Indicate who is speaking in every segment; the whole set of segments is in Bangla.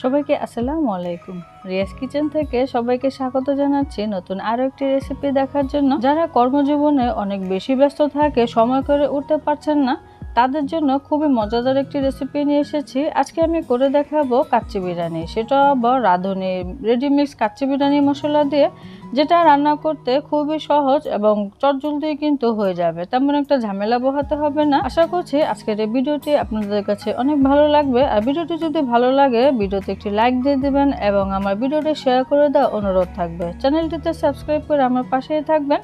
Speaker 1: সবাইকে আসসালামু আলাইকুম। রিয়াজ কিচেন থেকে সবাইকে স্বাগত জানাচ্ছি নতুন আরও একটি রেসিপি দেখার জন্য। যারা কর্মজীবনে অনেক বেশি ব্যস্ত থাকে, সময় করে উঠতে পারছেন না তাদের জন্য খুবই মজাদার একটি রেসিপি নিয়ে এসেছি। আজকে আমি করে দেখাবো কাচ্চি বিরিয়ানি। সেটা আবার রাঁধুনি রেডিমিক্স কাচ্চি বিরিয়ানি মশলা দিয়ে, যেটা রান্না করতে খুবই সহজ এবং চটজলদি কিন্তু হয়ে যাবে। তেমন একটা ঝামেলা পোহাতে হবে না। আশা করছি আজকের এই ভিডিওটি আপনাদের কাছে অনেক ভালো লাগবে। আর ভিডিওটি যদি ভালো লাগে, ভিডিওতে একটি লাইক দিয়ে দেবেন এবং আমার ভিডিওটি শেয়ার করে দেওয়া অনুরোধ থাকবে। চ্যানেলটিতে সাবস্ক্রাইব করে আমার পাশেই থাকবেন।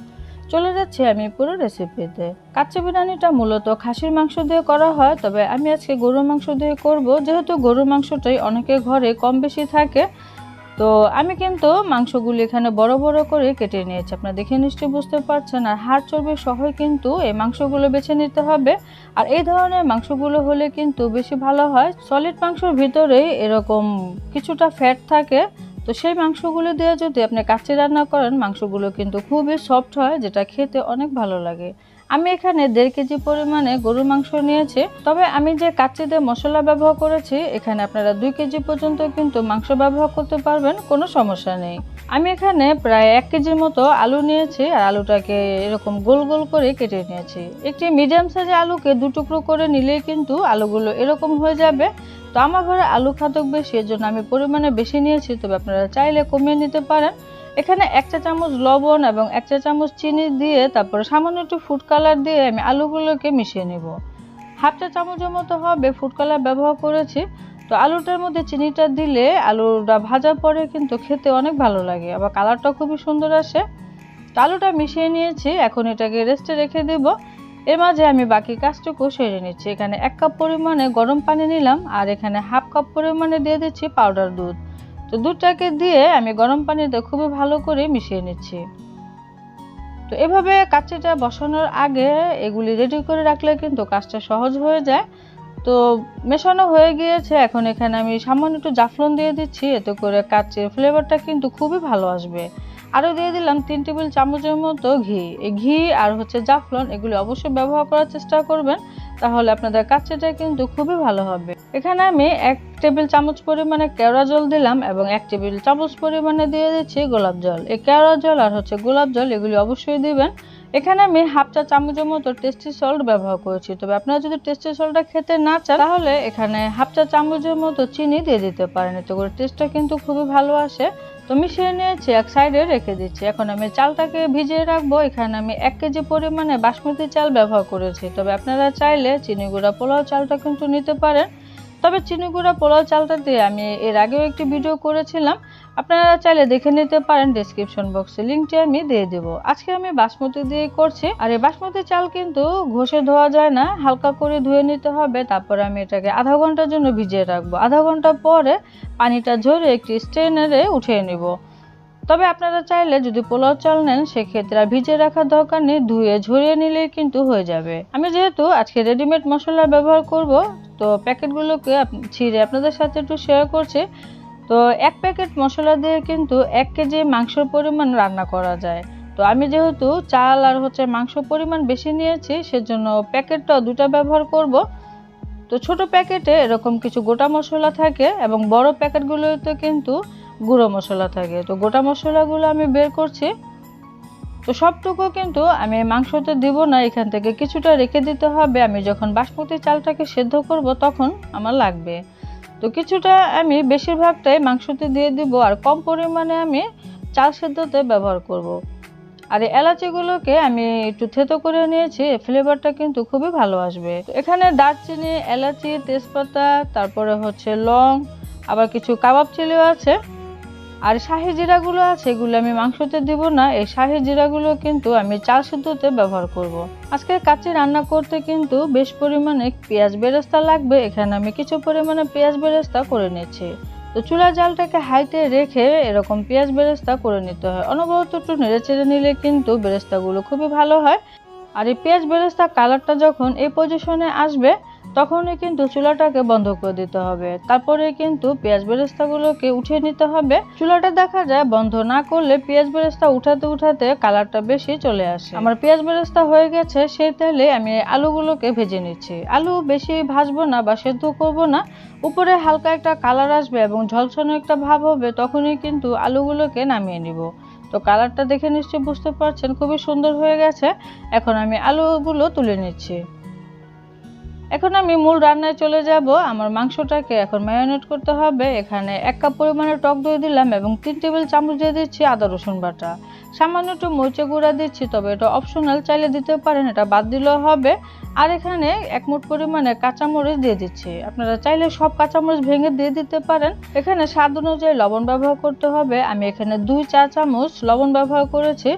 Speaker 1: চলে যাচ্ছি আমি পুরো রেসিপিতে কাচ্চি বিরিয়ানিটা মূলত খাসির মাংস দিয়ে করা হয়, তবে আমি আজকে গরুর মাংস দিয়ে করব। যেহেতু গরুর মাংসটাই অনেকে ঘরে কম বেশি থাকে, তো আমি কিন্তু মাংসগুলি এখানে বড় বড় করে কেটে নিয়েছি। আপনারা দেখে নিশ্চয়ই বুঝতে পারছেন, আর হাড় চর্বি সহই কিন্তু এই মাংসগুলো বেছে নিতে হবে। আর এই ধরনের মাংসগুলো হলে কিন্তু বেশি ভালো হয়। সলিড মাংসর ভিতরেই এরকম কিছুটা ফ্যাট থাকে তো সেই মাংসগুলো দিয়ে যদি আপনি কাচ্চি রান্না করেন, মাংসগুলো কিন্তু খুবই সফট হয়, যেটা খেতে অনেক ভালো লাগে। আমি এখানে দেড় কেজি পরিমাণে গরুর মাংস নিয়েছি। তবে আমি যে কাচ্চিতে মশলা ব্যবহার করেছি, এখানে আপনারা দুই কেজি পর্যন্ত কিন্তু মাংস ব্যবহার করতে পারবেন, কোনো সমস্যা নেই। আমি এখানে প্রায় এক কেজির মতো আলু নিয়েছি আর আলুটাকে এরকম গোল গোল করে কেটে নিয়েছি। একটি মিডিয়াম সাইজের আলুকে দু টুকরো করে নিলেই কিন্তু আলুগুলো এরকম হয়ে যাবে। তো আমার ঘরে আলু খাদক বেশি এর জন্য আমি পরিমাণে বেশি নিয়েছি, তবে আপনারা চাইলে কমিয়ে নিতে পারেন। এখানে এক চা চামচ লবণ এবং এক চা চামচ চিনি দিয়ে তারপরে সামান্য একটু ফুড কালার দিয়ে আমি আলুগুলোকে মিশিয়ে নেব। হাফ চা চামচের মতো হবে ফুড কালার ব্যবহার করেছি। তো আলুটার মধ্যে চিনিটা দিলে আলুটা ভাজার পরে কিন্তু খেতে অনেক ভালো লাগে। আবার কালারটা খুবই সুন্দর আসে। তো আলুটা মিশিয়ে নিয়েছি, এখন এটাকে রেস্টে রেখে দেব। এর মাঝে আমি বাকি কাজটুকু সেরে নিচ্ছি। এখানে এক কাপ পরিমাণে গরম পানি নিলাম আর এখানে হাফ কাপ পরিমাণে দিয়ে দিচ্ছি পাউডার দুধ। তো দুধটাকে দিয়ে আমি গরম পানিতে খুবই ভালো করে মিশিয়ে নিচ্ছি। তো এভাবে কাচ্চিটা বসানোর আগে এগুলি রেডি করে রাখলে কিন্তু কাজটা সহজ হয়ে যায়। তো মেশানো হয়ে গিয়েছে, এখন এখানে আমি সামান্য একটু জাফলন দিয়ে দিচ্ছি, এতে করে কাচ্চির ফ্লেভারটা কিন্তু খুবই ভালো আসবে। আরও দিয়ে দিলাম তিন টেবিল চামচের মতো ঘি। এই ঘি আর হচ্ছে জাফলন, এগুলি অবশ্যই ব্যবহার করার চেষ্টা করবেন, তাহলে আপনাদের কাচ্চিটা কিন্তু খুবই ভালো হবে। এখানে আমি এক টেবিল চামচ পরিমাণে কেওড়া জল দিলাম এবং এক টেবিল চামচ পরিমাণে দিয়ে দিচ্ছি গোলাপ জল। এই কেওড়া জল আর হচ্ছে গোলাপ জল, এগুলি অবশ্যই দিবেন। এখানে আমি হাফ চা চামচের মতো টেস্টি সল্ট ব্যবহার করেছি। তবে আপনারা যদি টেস্টি সল্টটা খেতে না চান, তাহলে এখানে হাফ চা চামচের মতো চিনি দিয়ে দিতে পারেন। এতে করে টেস্টটা কিন্তু খুবই ভালো আসে। তো মিশিয়ে নিয়েছি, এক সাইডে রেখে দিচ্ছি। এখন আমি চালটাকে ভিজিয়ে রাখব। এখানে আমি এক কেজি পরিমাণে বাসমতি চাল ব্যবহার করেছি। তবে আপনারা চাইলে চিনি গুঁড়া পোলাও চালটা কিন্তু নিতে পারেন। তবে চিনি গুঁড়া পোলাও চালটা দিয়ে আমি এর আগেও একটি ভিডিও করেছিলাম। আপনারা চাইলে দেখে নিতে পারেন ডিসক্রিপশন বক্সে লিঙ্কটি আমি দিয়ে দেব। আজকে আমি বাসমতি দিয়ে করছি। আর এই বাসমতি চাল কিন্তু ঘষে ধোয়া যায় না, হালকা করে ধুয়ে নিতে হবে। তারপরে আমি এটাকে আধা ঘণ্টার জন্য ভিজিয়ে রাখব। আধা ঘণ্টা পরে পানিটা ঝরে একটি স্ট্রেনারে উঠিয়ে নিব। তবে আপনারা চাইলে যদি পোলাও চাল নেন, সেক্ষেত্রে আর ভিজে রাখার দরকার নেই, ধুয়ে ঝরিয়ে নিলেই কিন্তু হয়ে যাবে। আমি যেহেতু আজকে রেডিমেড মশলা ব্যবহার করব, তো প্যাকেটগুলোকে ছিঁড়ে আপনাদের সাথে একটু শেয়ার করছি। তো এক প্যাকেট মশলা দিয়ে কিন্তু এক কেজি মাংসের পরিমাণ রান্না করা যায়। তো আমি যেহেতু চাল আর হচ্ছে মাংস পরিমাণ বেশি নিয়েছি, সেজন্য প্যাকেটটা দুটা ব্যবহার করব। তো ছোট প্যাকেটে এরকম কিছু গোটা মশলা থাকে এবং বড় প্যাকেটগুলোতে কিন্তু গুঁড়ো মশলা থাকে। তো গোটা মশলাগুলো আমি বের করছি। তো সবটুকু কিন্তু আমি মাংসতে দিব না, এখান থেকে কিছুটা রেখে দিতে হবে। আমি যখন বাসমতি চালটাকে সেদ্ধ করব তখন আমার লাগবে। তো কিছুটা আমি বেশিরভাগটাই মাংসতে দিয়ে দিব আর কম পরিমাণে আমি চাল সেদ্ধতে ব্যবহার করব। আর এই এলাচিগুলোকে আমি একটু থেতো করে নিয়েছি ফ্লেভারটা কিন্তু খুবই ভালো আসবে। এখানে দারচিনি, এলাচি, তেজপাতা, তারপরে হচ্ছে লং, আবার কিছু কাবাব চিলিও আছে। আর শাহি জিরাগুলো আছে, এগুলো আমি মাংসতে দিব না। এই শাহি জিরাগুলো কিন্তু আমি চাল সিদ্ধতে ব্যবহার করব। আজকে কাচ্চি রান্না করতে কিন্তু বেশ পরিমাণে পেঁয়াজ বেরেস্তা লাগবে। এখানে আমি কিছু পরিমাণে পেঁয়াজ বেরেস্তা করে নিচ্ছি। তো চুলা জালটাকে হাইতে রেখে এরকম পেঁয়াজ বেরেস্তা করে নিতে হয়। অনবরত একটু নেড়ে চেড়ে নিলে কিন্তু বেরেস্তাগুলো খুবই ভালো হয়। আর এই পেঁয়াজ বেরেস্তা কালারটা যখন এই পজিশনে আসবে তখনই কিন্তু চুলাটাকে বন্ধ করে দিতে হবে। তারপরে কিন্তু পেঁয়াজ বেরেস্তাগুলোকে উঠিয়ে নিতে হবে। চুলাটা দেখা যায় বন্ধ না করলে পেঁয়াজ বেরেস্তা উঠাতে উঠাতে কালারটা বেশি চলে আসে। আমার পেঁয়াজ বেরেস্তা হয়ে গেছে, সেই তেলে আমি আলুগুলোকে ভেজে নিচ্ছি। আলু বেশি ভাজবো না বা সেদ্ধ করব না। উপরে হালকা একটা কালার আসবে এবং ঝলসনো একটা ভাব হবে, তখনই কিন্তু আলুগুলোকে নামিয়ে নিব। তো কালারটা দেখে নিশ্চয়ই বুঝতে পারছেন, খুবই সুন্দর হয়ে গেছে। এখন আমি আলুগুলো তুলে নিচ্ছি। এখন আমি মূল রান্নায় চলে যাব। আমার মাংসটাকে এখন ম্যারিনেট করতে হবে। এখানে এক কাপ পরিমাণে টক দই দিলাম এবং তিন টেবিল চামচ দিয়ে দিচ্ছি আদা, রসুন বাটা। সামান্য একটু মরিচে গুঁড়া দিচ্ছি, তবে এটা অপশনাল চাইলে দিতে পারেন, এটা বাদ দিলেও হবে। আর এখানে এক মুঠ পরিমাণে কাঁচামরিচ দিয়ে দিচ্ছি। আপনারা চাইলে সব কাঁচামরিচ ভেঙে দিয়ে দিতে পারেন। এখানে স্বাদ অনুযায়ী লবণ ব্যবহার করতে হবে। আমি এখানে দুই চা চামচ লবণ ব্যবহার করেছি।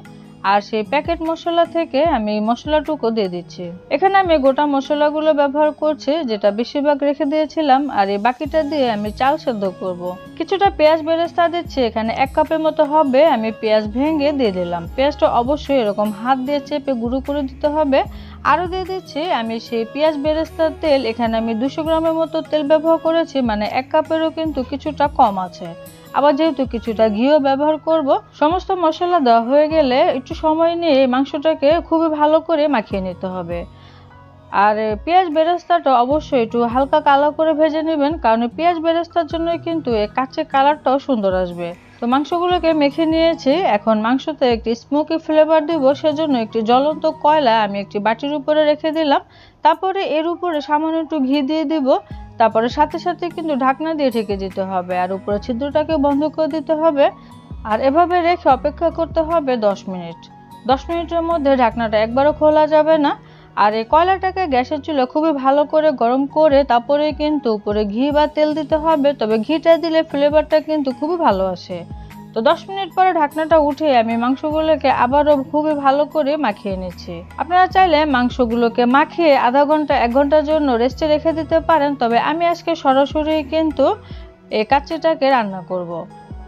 Speaker 1: আর সেই প্যাকেট মশলা থেকে আমি মশলাটুকু দিয়ে দিচ্ছি। এখানে আমি গোটা মশলাগুলো ব্যবহার করছি, যেটা বেশিরভাগ রেখে দিয়েছিলাম, আর এই বাকিটা দিয়ে আমি চাল সেদ্ধ করব। কিছুটা পেঁয়াজ বেরেস্তা দিচ্ছি, এখানে এক কাপের মতো হবে, আমি পেঁয়াজ ভেঙে দিয়ে দিলাম। পেঁয়াজটা অবশ্যই এরকম হাত দিয়ে চেপে গুঁড়ো করে দিতে হবে। আরও দিয়ে দিচ্ছি, আমি সেই পেঁয়াজ বেরেস্তার তেল, এখানে আমি দুশো গ্রামের মতো তেল ব্যবহার করেছি মানে এক কাপেরও কিন্তু কিছুটা কম আছে। আবার যেহেতু কিছুটা ঘিও ব্যবহার করব, সমস্ত মশলা দেওয়া হয়ে গেলে একটু সময় নিয়ে মাংসটাকে খুবই ভালো করে মাখিয়ে নিতে হবে। আর পেঁয়াজ বেরেস্তাটা অবশ্যই একটু হালকা কালো করে ভেজে নেবেন, কারণ পেঁয়াজ বেরেস্তার জন্যই কিন্তু কাঁচের কালারটাও সুন্দর আসবে। তো মাংসগুলোকে মেখে নিয়েছি, এখন মাংসতে একটি স্মোকি ফ্লেভার দিব, সেজন্য একটি জ্বলন্ত কয়লা আমি একটি বাটির উপরে রেখে দিলাম। তারপরে এর উপরে সামান্য একটু ঘি দিয়ে দিব তারপরে সাথে সাথে কিন্তু ঢাকনা দিয়ে ঢেকে দিতে হবে আর উপরে ছিদ্রটাকে বন্ধ করে দিতে হবে। আর এভাবে রেখে অপেক্ষা করতে হবে দশ মিনিট। দশ মিনিটের মধ্যে ঢাকনাটা একবারও খোলা যাবে না। আর এই কয়লাটাকে গ্যাসের চুলে খুবই ভালো করে গরম করে তারপরে কিন্তু উপরে ঘি বা তেল দিতে হবে। তবে ঘিটা দিলে ফ্লেভারটা কিন্তু খুবই ভালো আসে। তো দশ মিনিট পরে ঢাকনাটা উঠে আমি মাংসগুলোকে আবারও খুবই ভালো করে মাখিয়ে নিচ্ছি। আপনারা চাইলে মাংসগুলোকে মাখিয়ে আধা ঘণ্টা, এক ঘণ্টার জন্য রেস্টে রেখে দিতে পারেন, তবে আমি আজকে সরাসরি কিন্তু এই কাচ্চিটাকে রান্না করব।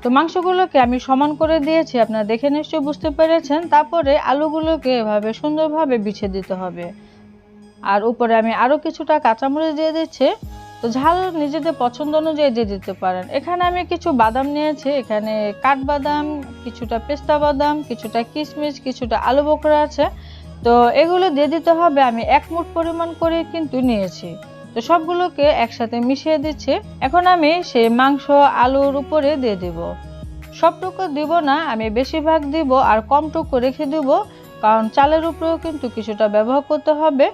Speaker 1: তো মাংসগুলোকে আমি সমান করে দিয়েছি, আপনারা দেখে নিশ্চয়ই বুঝতে পেরেছেন। তারপরে আলুগুলোকে এভাবে সুন্দরভাবে বিছিয়ে দিতে হবে। আর উপরে আমি আরও কিছুটা কাঁচামরিচ দিয়ে দিচ্ছি। তো ঝাল নিজেদের পছন্দ অনুযায়ী দিয়ে দিতে পারেন। এখানে আমি কিছু বাদাম নিয়েছি। এখানে কাঠবাদাম, কিছুটা পেস্তা বাদাম, কিছুটা কিশমিশ, কিছুটা আলু বকরা আছে। তো এগুলো দিয়ে দিতে হবে। আমি এক মুঠ পরিমাণ করে কিন্তু নিয়েছি। তো সবগুলোকে একসাথে মিশিয়ে দিচ্ছি। এখন আমি সেই মাংস আলুর উপরে দিয়ে দিব। সবটুকু দিব না, আমি বেশিরভাগ দিব আর কমটুকু রেখে দিব। কারণ চালের উপরেও কিন্তু কিছুটা ব্যবহার করতে হবে।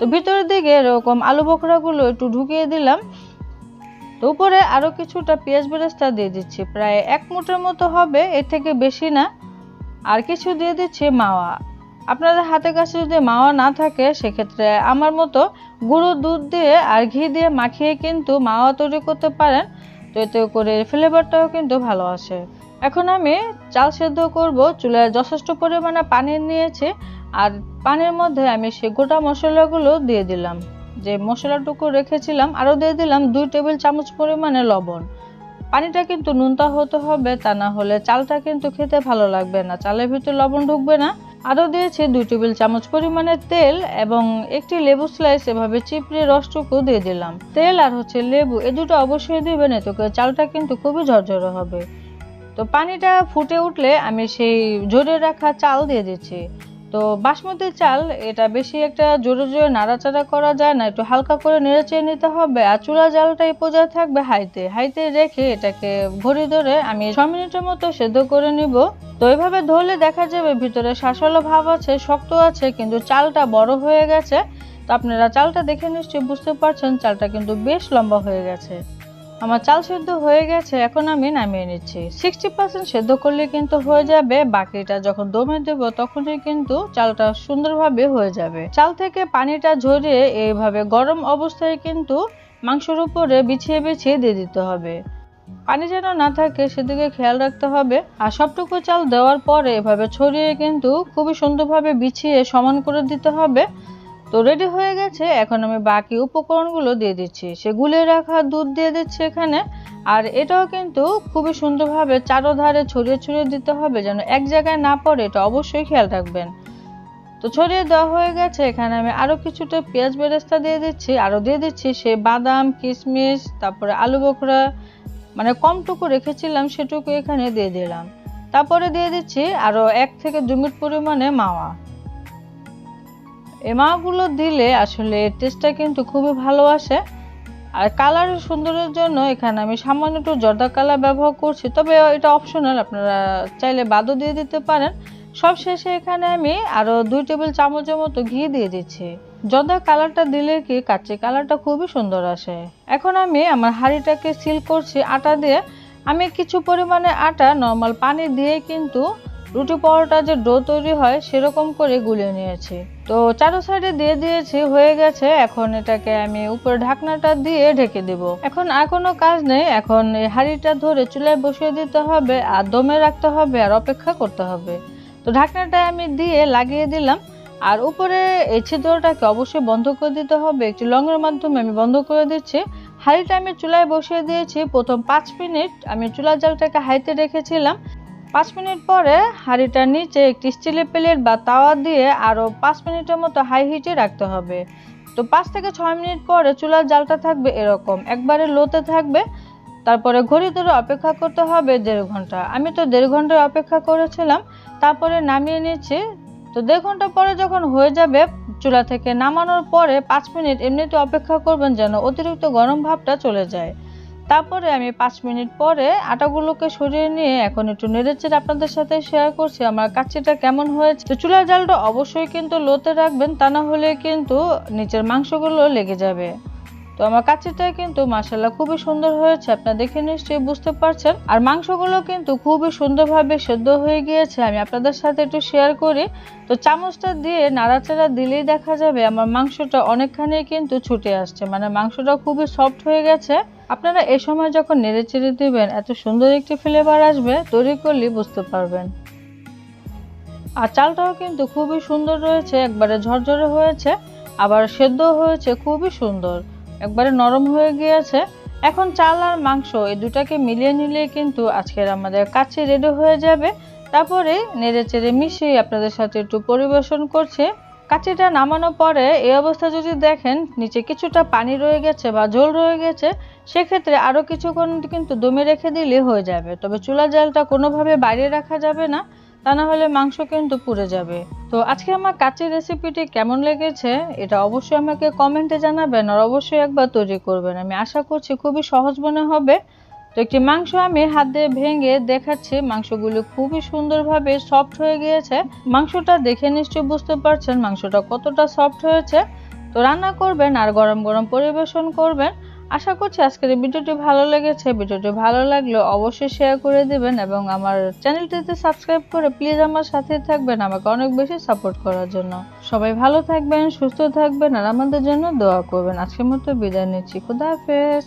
Speaker 1: তো ভিতরের দিকে এরকম আলু বকরাগুলো একটু ঢুকিয়ে দিলাম। তো উপরে আরও কিছুটা পেঁয়াজ বেরেস্তা দিয়ে দিচ্ছি। প্রায় এক মুঠের মতো হবে, এর থেকে বেশি না। আর কিছু দিয়ে দিচ্ছি মাওয়া। আপনাদের হাতে কাছে যদি মাওয়া না থাকে, সেক্ষেত্রে আমার মতো গুঁড়ো দুধ দিয়ে আর ঘি দিয়ে মাখিয়ে কিন্তু মাওয়া তৈরি করতে পারেন। তো এতে করে ফ্লেভারটাও কিন্তু ভালো আসে। এখন আমি চাল সেদ্ধ করব। চুলায় যথেষ্ট পরিমাণে পানি নিয়েছি। আর পানির মধ্যে আমি সে গোটা মশলাগুলো দিয়ে দিলাম। যে মশলাটুকু রেখেছিলাম, আরও দিয়ে দিলাম দুই টেবিল চামচ পরিমাণে লবণ। পানিটা কিন্তু নুনতা হতে হবে, তা না হলে চালটা কিন্তু খেতে ভালো লাগবে না। চালের ভিতরে লবণ ঢুকবে না। আরও দিয়েছি দুই টেবিল চামচ পরিমাণে তেল এবং একটি লেবু স্লাইস, এভাবে চিপড়ে রসটুকু দিয়ে দিলাম। তেল আর হচ্ছে লেবু, এ দুটো অবশ্যই দিবেন, এতে চালটা কিন্তু খুবই ঝরঝরে হবে। তো পানিটা ফুটে উঠলে আমি সেই ঝরে রাখা চাল দিয়ে দিচ্ছি। তো বাসমতি চাল, এটা বেশি একটা জোরে জোরে নাড়াচাড়া করা যায় না, একটু হালকা করে নেড়ে চেয়ে নিতে হবে। আর চুলা জালটা এই পর্যায়ে থাকবে হাইতে। হাইতে রেখে এটাকে ঘড়ি ধরে আমি ছ মিনিটের মতো সেদ্ধ করে নিব। তো এইভাবে ধরলে দেখা যাবে ভিতরে শাসলো ভাব আছে, শক্ত আছে, কিন্তু চালটা বড় হয়ে গেছে। তো আপনারা চালটা দেখে নিশ্চয়ই বুঝতে পারছেন, চালটা কিন্তু বেশ লম্বা হয়ে গেছে। আমার চাল সেদ্ধ হয়ে গেছে, এখন আমি নামিয়ে নিচ্ছি। সিক্সটি পার্সেন্ট সেদ্ধ করলে কিন্তু হয়ে যাবে, বাকিটা যখন দমে দেবো তখনই কিন্তু চালটা সুন্দরভাবে হয়ে যাবে। চাল থেকে পানিটা ঝরিয়ে এইভাবে গরম অবস্থায় কিন্তু মাংসের উপরে বিছিয়ে বিছিয়ে দিয়ে দিতে হবে। পানি যেন না থাকে, সেদিকে খেয়াল রাখতে হবে। আর সবটুকু চাল দেওয়ার পরে এভাবে ছড়িয়ে কিন্তু খুবই সুন্দরভাবে বিছিয়ে সমান করে দিতে হবে। তো রেডি হয়ে গেছে, এখন আমি বাকি উপকরণগুলো দিয়ে দিচ্ছি। সে গুলে রাখা দুধ দিয়ে দিচ্ছি এখানে, আর এটাও কিন্তু খুবই সুন্দরভাবে চারোধারে ছড়িয়ে ছড়িয়ে দিতে হবে যেন এক জায়গায় না পড়ে, এটা অবশ্যই খেয়াল রাখবেন। তো ছড়িয়ে দেওয়া হয়ে গেছে, এখানে আমি আরও কিছুটা পেঁয়াজ বেরেস্তা দিয়ে দিচ্ছি আরও দিয়ে দিচ্ছি সে বাদাম, কিশমিশ, তারপরে আলু বখরা মানে কমটুকু রেখেছিলাম সেটুকু এখানে দিয়ে দিলাম। তারপরে দিয়ে দিচ্ছি আরও এক থেকে দু মিনিট পরিমাণে মাওয়া। এই মাওয়াগুলো দিলে আসলে টেস্টটা কিন্তু খুবই ভালো আসে। আর কালার সুন্দরের জন্য এখানে আমি সামান্য একটু জর্দা কালার ব্যবহার করছি। তবে এটা অপশনাল আপনারা চাইলে বাদও দিয়ে দিতে পারেন। সব শেষে এখানে আমি আরও দুই টেবিল চামচের মতো ঘি দিয়ে দিচ্ছি। জর্দা কালারটা দিলে কি কাচ্চি কালারটা খুবই সুন্দর আসে। এখন আমি আমার হাঁড়িটাকে সিল করছি আটা দিয়ে। আমি কিছু পরিমাণে আটা নর্মাল পানি দিয়ে কিন্তু রুটি পরোটা যে ডো তৈরি হয়, সেরকম করে গুলিয়ে নিয়েছি। তো চারো সাইডে দিয়ে দিয়েছি, হয়ে গেছে। এখন এটাকে আমি উপরে ঢাকনাটা দিয়ে ঢেকে দিব। এখন আর কোনো কাজ নেই। এখন এই হাঁড়িটা ধরে চুলায় বসিয়ে দিতে হবে, আর দমে রাখতে হবে, আর অপেক্ষা করতে হবে। তো ঢাকনাটা আমি দিয়ে লাগিয়ে দিলাম। আর উপরে এই ছিদ্রটাকে অবশ্যই বন্ধ করে দিতে হবে। একটি লঙের মাধ্যমে আমি বন্ধ করে দিচ্ছি। হাঁড়িটা আমি চুলায় বসিয়ে দিয়েছি। প্রথম পাঁচ মিনিট আমি চুলা জালটাকে হাইতে রেখেছিলাম। পাঁচ মিনিট পরে হাঁড়িটার নিচে একটি স্টিলের প্লেট বা তাওয়া দিয়ে আরও পাঁচ মিনিটের মতো হাই হিটে রাখতে হবে। তো পাঁচ থেকে ছয় মিনিট পরে চুলার জালটা থাকবে এরকম। একবারে লোতে থাকবে। তারপরে ঘড়ি ধরে অপেক্ষা করতে হবে দেড় ঘণ্টা। আমি তো দেড় ঘন্টায় অপেক্ষা করেছিলাম, তারপরে নামিয়ে নিচ্ছি তো দেড় ঘণ্টা পরে যখন হয়ে যাবে, চুলা থেকে নামানোর পরে পাঁচ মিনিট এমনিতে অপেক্ষা করবেন যেন অতিরিক্ত গরম ভাবটা চলে যায়। তারপরে আমি পাঁচ মিনিট পরে আটাগুলোকে সরিয়ে নিয়ে এখন একটু নেড়েচেড়ে আপনাদের সাথে শেয়ার করছি আমার কাচ্চিটা কেমন হয়েছে। তো চুলার জালটা অবশ্যই কিন্তু লোতে রাখবেন, তা না হলে কিন্তু নিচের মাংসগুলো লেগে যাবে। তো আমার কাচ্চিটা কিন্তু মাসাল্লাহ খুবই সুন্দর হয়েছে, আপনারা দেখে নিশ্চয়ই বুঝতে পারছেন। আর মাংসগুলো কিন্তু খুবই সুন্দরভাবে সেদ্ধ হয়ে গিয়েছে, আমি আপনাদের সাথে একটু শেয়ার করি। তো চামচটা দিয়ে নাড়াচাড়া দিলেই দেখা যাবে আমার মাংসটা অনেকখানি কিন্তু ছুটে আসছে মানে মাংসটা খুবই সফট হয়ে গেছে। আপনারা এই সময় যখন নেড়ে চেড়ে দিবেন, এত সুন্দর একটি ফ্লেভার আসবে, তৈরি করলে বুঝতে পারবেন। আর চালটাও কিন্তু খুবই সুন্দর রয়েছে, একবারে ঝরঝরে হয়েছে, আবার সেদ্ধ হয়েছে, খুবই সুন্দর। একবারে নরম হয়ে গিয়েছে। এখন চাল আর মাংস এই দুটাকে মিলিয়ে নিলে কিন্তু আজকের আমাদের কাছে রেডি হয়ে যাবে। তারপরে নেড়ে চেড়ে মিশিয়ে আপনাদের সাথে একটু পরিবেশন করছে। কাচিটা নামানোর পরে এই অবস্থা যদি দেখেন, নিচে কিছুটা পানি রয়ে গেছে বা জল রয়ে গেছে, সেক্ষেত্রে আরও কিছুক্ষণ কিন্তু দমে রেখে দিলে হয়ে যাবে। তবে চুলা জালটা কোনোভাবে বাইরে রাখা যাবে না। তা না হলে মাংস কিন্তু পুড়ে যাবে। তো আজকে আমার কাচের রেসিপিটি কেমন লেগেছে, এটা অবশ্যই আমাকে কমেন্টে জানাবেন আর অবশ্যই একবার তৈরি করবেন। আমি আশা করছি খুবই সহজ মনে হবে। তো একটি মাংস আমি হাত দিয়ে ভেঙে দেখাচ্ছি। মাংসগুলো খুবই সুন্দরভাবে সফট হয়ে গিয়েছে। মাংসটা দেখে নিশ্চয়ই বুঝতে পারছেন মাংসটা কতটা সফট হয়েছে। তো রান্না করবেন আর গরম গরম পরিবেশন করবেন। আশা করছি আজকের ভিডিওটি ভালো লেগেছে। ভিডিওটি ভালো লাগলে অবশ্যই শেয়ার করে দেবেন এবং আমার চ্যানেলটিতে সাবস্ক্রাইব করে প্লিজ আমার সাথে থাকবেন, আমাকে অনেক বেশি সাপোর্ট করার জন্য। সবাই ভালো থাকবেন, সুস্থ থাকবেন, আর আমাদের জন্য দোয়া করবেন। আজকের মতো বিদায় নিচ্ছি। খুদা হাফেজ।